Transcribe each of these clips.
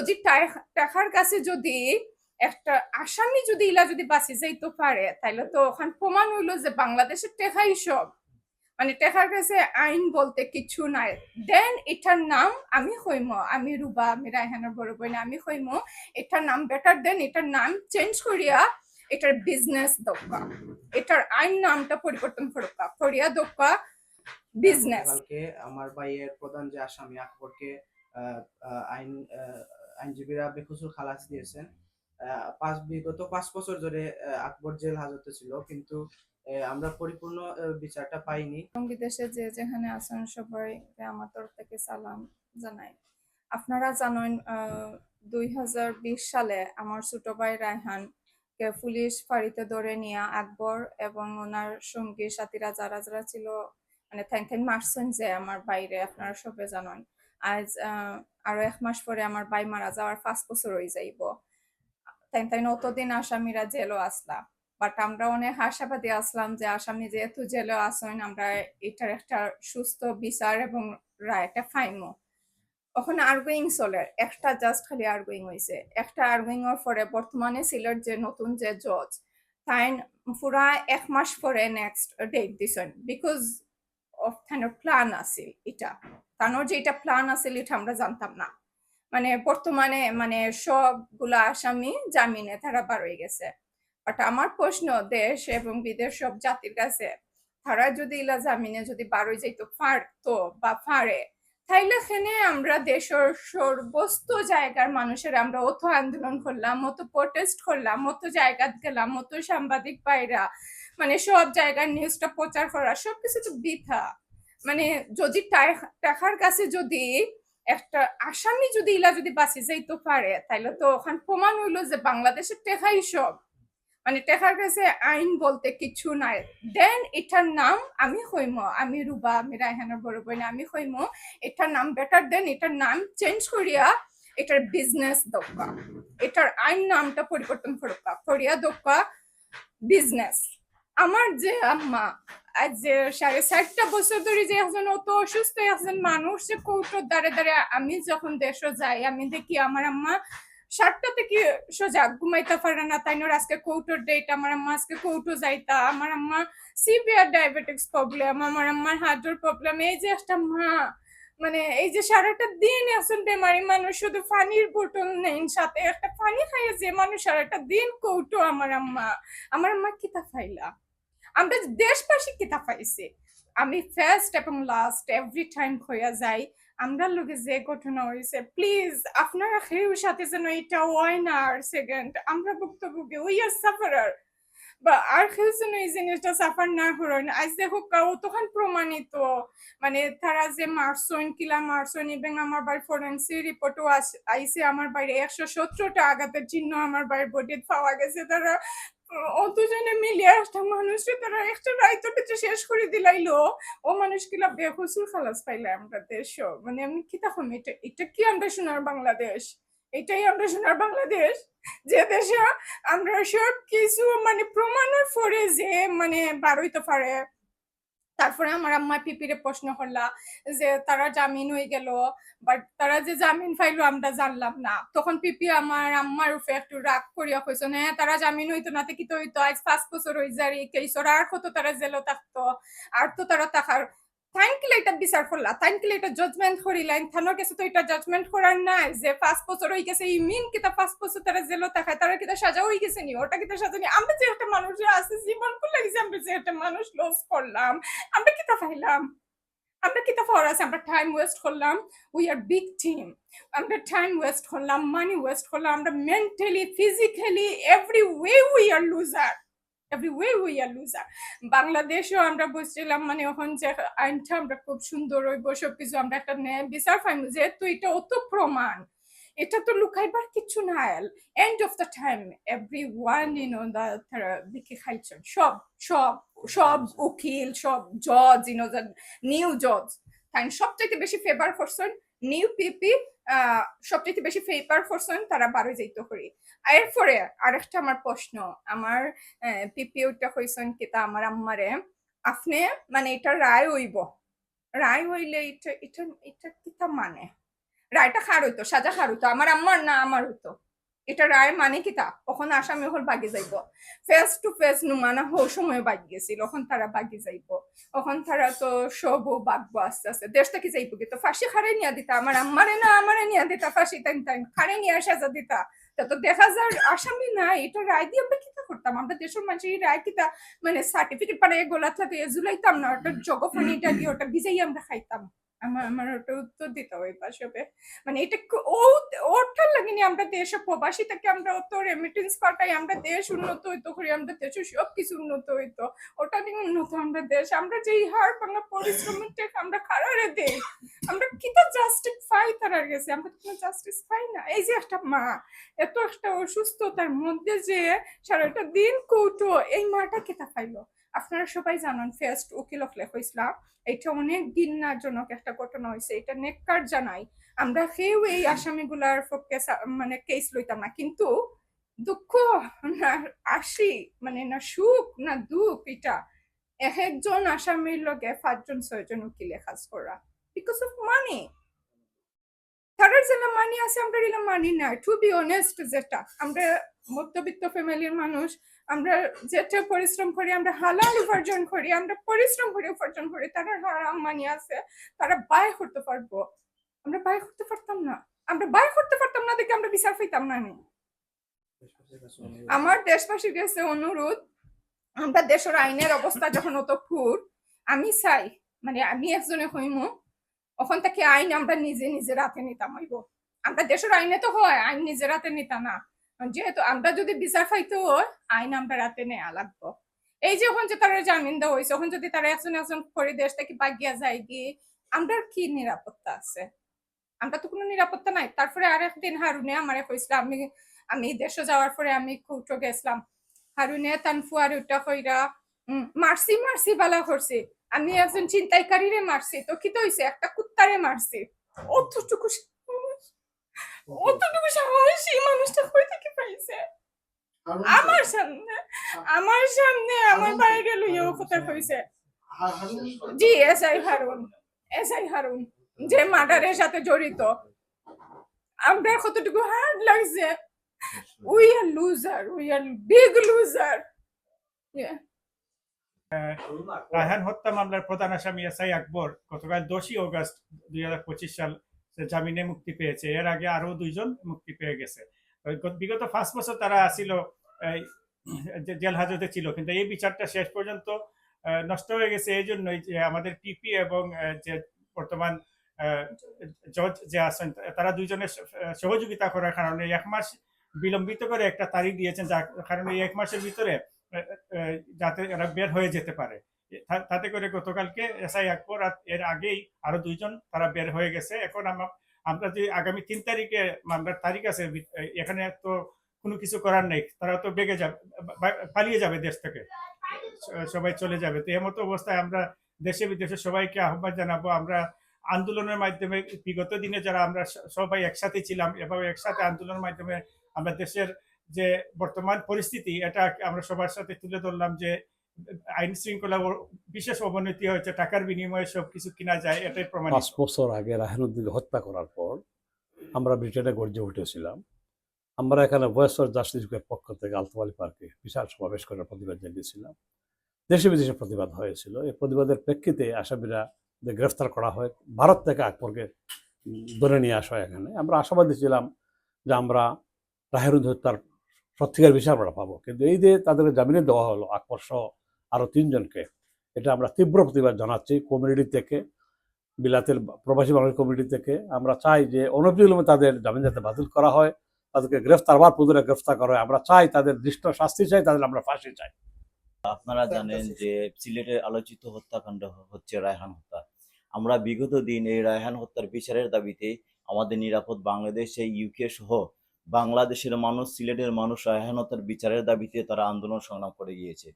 যদি টাকার কাছে যদি একটা আসামি যদি ইলা যদি বাঁচি যাইতে পারে তাহলে তো ওখান প্রমাণ হইল যে বাংলাদেশের টেকাই সব। মানে টেকার কাছে আইন বলতে কিছু নাই। দেন এটার নাম আমি হইম, আমি রুবা, আমি রায়হানার বড় বোন, আমি হইম। এটার নাম বেটার দেন এটার নাম চেঞ্জ করিয়া এটার বিজনেস দক্কা। এটার আইন নামটা পরিবর্তন করবা করিয়া দক্কা বিজনেস আমার ভাইয়ের প্রধান যে আসামি আকবরকে আইন আইনজীবীরা বেকসুর খালাস দিয়েছেন। পাঁচ বিগত পাঁচ বছর ধরে আকবর জেল হাজতে ছিল, কিন্তু আমরা পরিপূর্ণ বিচারটা পাইনি। বিদেশে যে যেখানে আছেন সবাইকে আমার তরফ থেকে সালাম জানাই। আপনারা জানেন দুই হাজার বিশ সালে আমার ছোট ভাই রায়হান কে পুলিশ ফাঁড়িতে ধরে নিয়ে আকবর এবং ওনার সঙ্গী সাথীরা যারা যারা ছিল মানে থ্যাংক থ্যাংক মারছেন যে আমার বাইরে, আপনারা সবে জানেন। আজ আরও এক মাস পরে আমার ভাই মারা যাওয়ার পাঁচ বছর হয়ে যাইব। তাই তাই অতদিন আসামিরা জেলও আসলাম। বাট আমরা অনেক আশাবাদী আসলাম যে আসামি যেহেতু জেলে আসেন আমরা এটার একটা সুস্থ বিচার এবং রায়টা ফাইমো ওখানে আর্গুইং চলে, একটা জাস্ট খালি আর্গুইং হয়েছে একটা আর্গুইং এর পরে বর্তমানে সিলেট যে নতুন যে জজ তাই পুরা এক মাস পরে নেক্সট ডেট দিছেন। বিকজ অফ থানোর প্ল্যান আছিল এটা। তানোর যে এটা প্ল্যান আছিল এটা আমরা জানতাম না। মানে বর্তমানে মানে সবগুলা আসামি জামিনে তারা বার হয়ে গেছে। বাট আমার প্রশ্ন, দেশ এবং বিদেশ সব জাতির কাছে, তারা যদি ইলা জামিনে যদি বারোই যাইতো পারতো বা পারে? তাইলে এখানে আমরা দেশের সর্বস্ত জায়গার মানুষের আমরা অত আন্দোলন করলাম, অত প্রোটেস্ট করলাম, অত জায়গাত গেলাম অত সাংবাদিক পাইরা মানে সব জায়গার নিউজটা প্রচার করা, সবকিছু তো বৃথা। মানে যদি টাকার কাছে যদি একটা আসামি যদি ইলা যদি বাঁচি যাইতে পারে, তাইলে তো ওখান প্রমাণ হইল যে বাংলাদেশের টেকাই সব। মানে টেকার কাছে আইন বলতে কিছু নাই। দেন এটার নাম আমি হইম, আমি রুবা, আমি রায়হানার বড় বোন, আমি হইম, এটার নাম বেটার দেন এটার নাম চেঞ্জ করিয়া এটার বিজনেস দক্কা এটার আইন নামটা পরিবর্তন করবা করিয়া দক্কা বিজনেস আমার যে আম্মা, আজ যে সাড়ে ষাটটা বছর ধরে যে একজন অত অসুস্থ একজন মানুষ, যে কৌটোর দ্বারে দ্বারে আমি যখন দেশে যাই, আমি দেখি আমার আম্মা সাতটা থেকে সোজা ঘুমাইতে পারে না। তাই নোর আজকে কৌটোর ডেট আমার আম্মা আজকে কৌটো যাইতা, আমার আম্মা সিভিয়ার ডায়াবেটিক্স প্রবলেম আমার আম্মার হার্টের প্রবলেম এই যে একটা মা মানে এই যে সারাটা দিন এখন বেমারি মানুষ, শুধু পানির বোতল নেই, সাথে একটা পানি খাইয়ে যে মানুষ সারাটা দিন কৌটো, আমার আম্মা। আমার আম্মা কিতা খাইলা? আমরা দেশবাসী কিতা পাইছি আমি ফার্স্ট এবং লাস্ট এভরি টাইম হইয়া যাই, আমরা লোকে যে ঘটনা হয়েছে প্লিজ আপনারা খেয়েও সাথে যেন এটা হয় না, আর সেকেন্ড আমরা ভুক্তভোগী উই আর সাফারার বা আর কেউ যেন এই জিনিসটা সাফার না করেন। আজ দেখো তখন প্রমাণিত মানে তারা যে মারসন কিলা মারসন এবং আমার বাড়ি ফরেন্সি রিপোর্টও আইসে আমার বাড়ি একশো সতেরোটা আঘাতের চিহ্ন আমার বাড়ির বডি পাওয়া গেছে, তারা অতজনে মিলে একটা মানুষ তারা একটা রাইতো কিছু শেষ করে দিলাইলো। ও মানুষ কিলা বেহসুর খালাস পাইলে আমরা দেশ। মানে আমি কি তখন এটা এটা কি আমরা শোনার বাংলাদেশ? এটাই আমরা শোনার বাংলাদেশ? যে দেশে আমরা সব কিছু মানে প্রমাণের পরে যে মানে বারোইতে পারে। তারপরে আমার আম্মা পিপিরে প্রশ্ন করলা যে, তারা জামিন হয়ে গেল বাট তারা যে জামিন ফাইলো আমরা জানলাম না। তখন পিপি আমার আম্মার উপরে একটু রাগ করিয়া কইস হ্যাঁ তারা জামিন হইতো না কি তো হইতো? আজ পাঁচ বছর হয়ে যারি কেইসর আর কত তারা জেলো থাকতো? আর তো তারা থাকার থ্যাঙ্কলে এটা বিচার করলা থ্যাঙ্কলে এটা জাজমেন্ট করিলেন থানোর কাছে তো এটা জাজমেন্ট করার নাই। যে পাঁচ বছর হয়ে গেছে, এই মিন কিতা পাঁচ বছর তারা জেলো থাকায় তারা কিতা সাজা হয়ে গেছে নি? ওটা কিতা সাজা নি? আমরা যে একটা মানুষের আছে, জীবন করলে যে আমরা যে একটা মানুষ লস করলাম, আমরা কিতা পাইলাম? আমরা কিতা পাওয়ার আছে? আমরা টাইম ওয়েস্ট করলাম। উই আর বিগ টিম আমরা টাইম ওয়েস্ট করলাম মানি ওয়েস্ট করলাম। আমরা mentally physically every way we are loser every way we are loser বাংলাদেশেও আমরা বুঝছিলাম মানে এখন যে আইনটা আমরা খুব সুন্দর হইব সবকিছু আমরা একটা বিচার পাইব। যেহেতু এটা অত প্রমাণ এটা তো লুকাইবার কিছু নাই। End of the time every one you know দা তারা দিকে খাইছেন সব সব সব উকিল সব জজ দ্য নিউ জজ তাই সবথেকে বেশি ফেভার করছেন নিউ পিপি সবথেকে বেশি ফেভার করছেন তারা বারো যাইতে করি। এরপরে আরেকটা আমার প্রশ্ন, আমার পিপি ওটা কইছেন কিতা আমার আম্মারে? আপনি মানে এটা রায় হইব। রায় হইলে এটা এটা এটা কিতা মানে? রায়টা খার হইতো? সাজা খার হইতো? আমার আম্মার না আমার হইতো? এটা রায় মানে কি তা? কখন আসামি হল বাগি যাইব। ফেস টু ফেস নুমানা হো সময় বাগি গেছিল তখন তারা বাগি যাইব? তখন তারা তো সব বাগবো আস্তে আস্তে। দেশ কি যাইব কি? তো ফাঁসি খারে নিয়া দিতা, আমার আম্মারে না আমারে নিয়া দিতা, ফাঁসি টাইম টাইম খারে নিয়ে সাজা দিতা। তা তো দেখা যায় আসামি না এটা রায় দিয়ে আমরা কিতা করতাম? আমরা দেশের মানুষের এই রায় কিতা মানে সার্টিফিকেট পারে গোলা থাকে জুলাইতাম না, ওটা জগফানিটা দিয়ে ওটা ভিজাই আমরা খাইতাম। আমার আমার ওটা উত্তর দিতে হবে পাশে মানে এটা ও ওঠার লাগেনি আমরা দেশ প্রবাসী থেকে আমরা অত রেমিটেন্স পাঠাই, আমরা দেশ উন্নত হইতো, করি আমরা দেশ সব কিছু উন্নত হইতো। ওটা নিয়ে উন্নত আমরা দেশ, আমরা যেই হার বাংলা পরিশ্রমের আমরা খারাপ দেই কিতা জাস্টিফাই তারার গেছে। আমরা কোনো জাস্টিস পাই না। এই যে একটা মা, এত একটা অসুস্থতার মধ্যে যে সারাটা দিন কৌটো, এই মাটা কেতা পাইলো আপনারা সবাই জানেন ফার্স্ট উকিল অফ লেখ ইসলাম এটা অনেক ঘৃণাজনক একটা ঘটনা হয়েছে। এটা নেককার জানাই। আমরা কেউ এই আসামিগুলার পক্ষে মানে কেস লইতাম না। কিন্তু দুঃখ না আসি মানে না সুখ, না দুঃখ, এটা এক একজন আসামির লগে পাঁচজন, ছয়জন উকিলে কাজ করা। বিকজ অফ মানি তারার যেটা মানি আছে আমরা এগুলো মানি না টু বি অনেস্ট যেটা আমরা মধ্যবিত্ত ফ্যামিলির মানুষ আমরা যেটা পরিশ্রম করি আমরা হালাল উপার্জন করি আমরা পরিশ্রম করে উপার্জন করি তারা হারাম মানি আছে তারা বায় করতে পারব আমরা বায় করতে পারতাম না আমরা বায় করতে পারতাম না দেখে আমরা বিচার পাইতাম না আমার দেশবাসীর কাছে অনুরোধ আমরা দেশের আইনের অবস্থা যখন অত খুর আমি চাই মানে আমি একজনে হইমু ওখান থেকে আইন আমরা নিজে নিজে রাতে নিতাম হইব আমরা দেশের আইনে তো হয় আইন নিজে রাতে নিতাম না। যেহেতু আমরা যদি বিচার পাইতে আইন আমরা রাতে নেওয়া লাগবো। এই যে ওখান যে তারা জামিন দেওয়া হয়েছে ওখান যদি তারা একজন একজন করে দেশ থেকে বাগিয়া যায় গিয়ে আমরা কি নিরাপত্তা আছে? আমরা তো কোনো নিরাপত্তা নাই। তারপরে আর একদিন হারুনে আমার কইছিল আমি আমি দেশে যাওয়ার পরে আমি কৌটো গেছিলাম। হারুনে তান ফুয়ার উঠা কইরা উম, মারছি মারছি বালা করছি। আমি একজন চিন্তাইকারীরে মারছি তো কি তো হইছে একটা কুত্তারে মারছি। অতটুকু অতটুকু সাহস এই মানুষটা কই থেকে পাইছে? আমার সামনে আমার সামনে আমার বাইরে লইয়াও কথা কইছে G S I Harun S I Harun যে মার্ডারের সাথে জড়িত। আমরা কতটুকু হার্ড লাগছে। We are loser we are big loser Raihan হত্যা মামলার প্রধান আসামি এসআই আকবর গতকাল দশই অগস্ট দুই হাজার পঁচিশ সাল জামিনে মুক্তি পেয়েছে। এর আগে আরও দুইজন মুক্তি পেয়ে গেছে। বিগত পাঁচ বছর তারা এই, জেল হাজতে ছিল কিন্তু এই বিচারটা শেষ পর্যন্ত নষ্ট হয়ে গেছে। এই জন্যই যে আমাদের পিপি এবং যে বর্তমান জজ যে আছেন তারা দুইজনের সহযোগিতা করার কারণে এক মাস বিলম্বিত করে একটা তারিখ দিয়েছেন যার কারণে এক মাসের ভিতরে যাতে এরা বের হয়ে যেতে পারে। তাতে করে গতকালকে এসআই আকবর এর আগেই আরও দুইজন তারা বের হয়ে গেছে। এখন আমা- আমরা যে আগামী তিন তারিখে মামলার তারিখ আছে এখানে তো কোনো কিছু করার নেই। তারা তো বেগে যাবে পালিয়ে যাবে দেশ থেকে। সবাই চলে যাবে। তো এমতো অবস্থায় আমরা দেশে বিদেশে সবাইকে আহ্বান জানাব। আমরা আন্দোলনের মাধ্যমে বিগত দিনে যারা আমরা সবাই একসাথে ছিলাম, এভাবে একসাথে আন্দোলনের মাধ্যমে আমরা দেশের যে বর্তমান পরিস্থিতি, এটা আমরা সবার সাথে তুলে ধরলাম যে আইন শৃঙ্খলা বিশেষ অবনতি হয়েছে, টাকার বিনিময়ে সবকিছু কিনা যায়, এটাই প্রমাণ পাঁচ বছর আগে রাহেনুদ্দিনকে হত্যা করার পর আমরা ব্রিটেনে গর্জে উঠেছিলাম। আমরা এখানে ভয়েস অফ পক্ষ থেকে আলতোয়ালি পার্কে বিশাল সমাবেশ করার প্রতিবাদ জানিয়েছিলাম। দেশে বিদেশে প্রতিবাদ হয়েছিল। এই প্রতিবাদের প্রেক্ষিতে আসামিরা গ্রেফতার করা হয়। ভারত থেকে আকবরকে ধরে নিয়ে আসা হয় এখানে। আমরা আশাবাদী ছিলাম যে আমরা রাহেরুদ হত্যার সত্যিকার বিচার আমরা পাবো। কিন্তু এই যে তাদেরকে জামিনে দেওয়া হলো আকবর সহ আরও তিনজনকে এটা আমরা তীব্র প্রতিবাদ জানাচ্ছি কমিউনিটি থেকে বিলাতের প্রবাসী বাঙালি কমিটি থেকে। আমরা চাই যে অনবিলম্বে তাদের জামিন যাতে বাতিল করা হয় তাদেরকে গ্রেফতার আবার পুনরায় গ্রেফতার করা হয়। আমরা চাই তাদের দৃষ্ট শাস্তি চাই তাদের আমরা ফাঁসি চাই। আপনারা জানেন যে সিলেটের আলোচিত হত্যাকাণ্ড হচ্ছে রায়হান হত্যা। আমরা বিগত দিন এই রায়হান হত্যার বিচারের দাবিতে আমাদের নিরাপদ বাংলাদেশে ইউকে সহ বাংলাদেশের মানুষ, সিলেটের মানুষ রায়হান বিচারের দাবিতে তারা আন্দোলন সংগ্রাম করে গিয়েছে।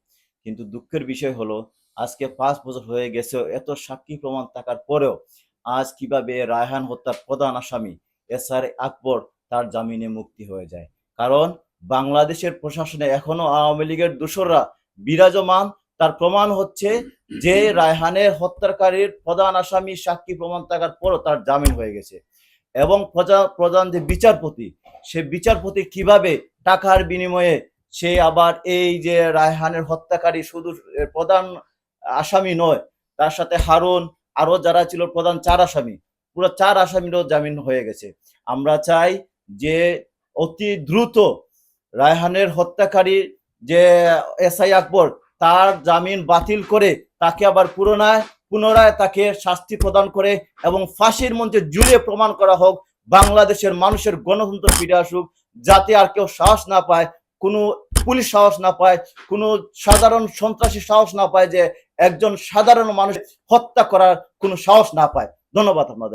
কিন্তু দুঃখের বিষয় হলো, আজকে পাঁচ বছর হয়ে গেছে, এত সাক্ষী প্রমাণ থাকার পরেও আজ কীভাবে রায়হান হত্যার প্রধান আসামি এস আর আকবর তার জামিনে মুক্তি হয়ে যায়। কারণ বাংলাদেশের প্রশাসনে এখনও আওয়ামী লীগের দোসররা বিরাজমান। তার প্রমাণ হচ্ছে যে রায়হানের হত্যাকারীর প্রধান আসামি সাক্ষী প্রমাণ থাকার পরও তার জামিন হয়ে গেছে। এবং প্রধান যে বিচারপতি, সে বিচারপতি কীভাবে টাকার বিনিময়ে সে আবার এই যে রায়হানের হত্যাকারী শুধু প্রধান আসামি নয়, তার সাথে হারুন আরও যারা ছিল প্রধান চার আসামি, পুরো চার আসামিরও জামিন হয়ে গেছে। আমরা চাই যে অতি দ্রুত রায়হানের হত্যাকারী যে এসআই আকবর, তার জামিন বাতিল করে তাকে আবার পুনরায় পুনরায় তাকে শাস্তি প্রদান করে এবং ফাঁসির মঞ্চে জুড়ে প্রমাণ করা হোক, বাংলাদেশের মানুষের গণতন্ত্র ফিরে আসুক, যাতে আর কেউ সাহস না পায়, কোনো পুলিশ সাহস না পায়, কোনো সাধারণ সন্ত্রাসী সাহস না পায় যে একজন সাধারণ মানুষ হত্যা করার কোনো সাহস না পায়। ধন্যবাদ আপনাদের।